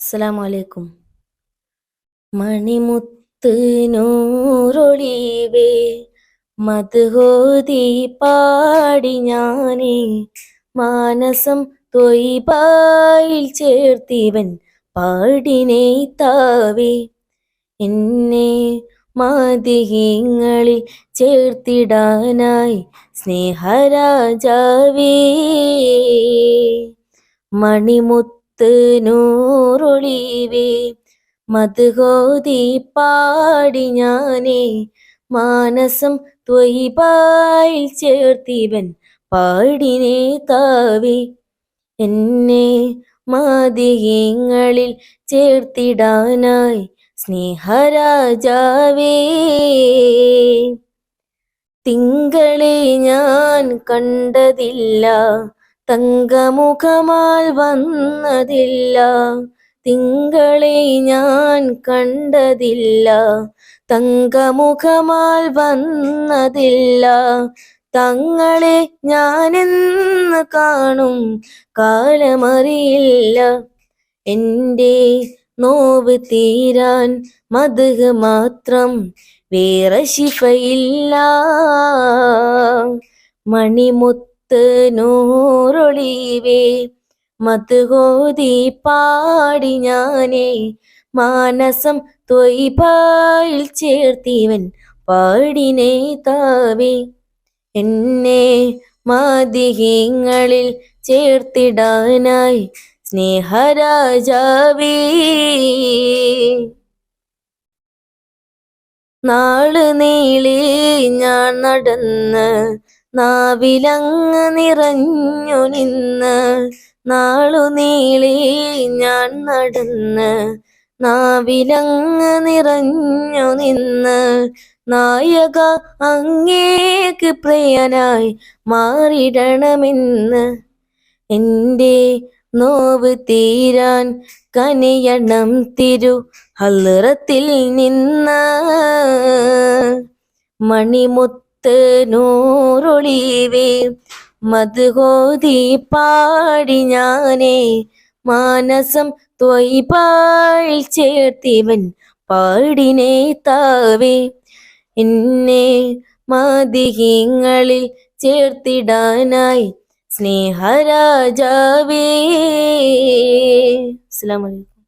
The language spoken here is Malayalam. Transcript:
അസ്സലാമലൈക്കും. മണിമുത്ത് നൂറൊളിവേ മധുഹോതി പാടി ഞാനേ മാനസം തൊയ്പായിൽ ചേർത്തിവൻ പാടിനേ താവേ. എന്നെ മാതിഹിങ്ങളിൽ ചേർത്തിടാനായി സ്നേഹരാജാവേ മണിമുത്ത് നൂറൊളിവേ. മധുഹോതി പാടി ഞാനേ. മാനസം ത്വയിപായി ചേർത്തിവൻ പാടിനേ താവി എന്നെ മാതിയങ്ങളിൽ ചേർത്തിടാനായി സ്നേഹരാജാവേ. തിങ്കളെ ഞാൻ കണ്ടതില്ല. തങ്കമുഖമാൽ വന്നതില്ല. തിങ്കളെ ഞാൻ കണ്ടതില്ല. തങ്കമുഖമാൽ വന്നതില്ല. തങ്ങളെ ഞാനെന്ന് കാണും കാലമറിയില്ല. എന്റെ നോവ് തീരാൻ മധുഹ് മാത്രം വേറെ ശിഫയില്ല. മണിമുത്ത് നൂറൊളിവേ. കോതി പാടി ഞാനേ. മാനസം തൊയ്പായിൽ ചേർത്തിവൻ പാടിനേ താവേ. എന്നെ മാതിഹിങ്ങളിൽ ചേർത്തിടാനായി സ്നേഹരാജാവേ. നാൾ നീളി ഞാൻ നടന്ന് നാവിലങ്ങ് നിറഞ്ഞു നിന്ന് നാളു നീളി ഞാൻ നടന്ന് നാവിലങ്ങ് നിറഞ്ഞു നിന്ന് നായക അങ്ങേക്ക് പ്രിയനായി മാറിടണമെന്ന് എന്റെ നോവ് തീരാൻ കനിയണം തിരു ഹല്ലറത്തിൽ നിന്ന് മണിമുത്ത് നൂറൊളിവേ. മധുഹോതി പാടി ഞാനേ. മാനസം ത്വയിപായിൽ ചേർത്തിവൻ പാടിനേ താവേ. എന്നെ മാതിഹിങ്ങളിൽ ചേർത്തിടാനായി സ്നേഹരാജാവേ. അസ്സലാമു അലൈക്കും.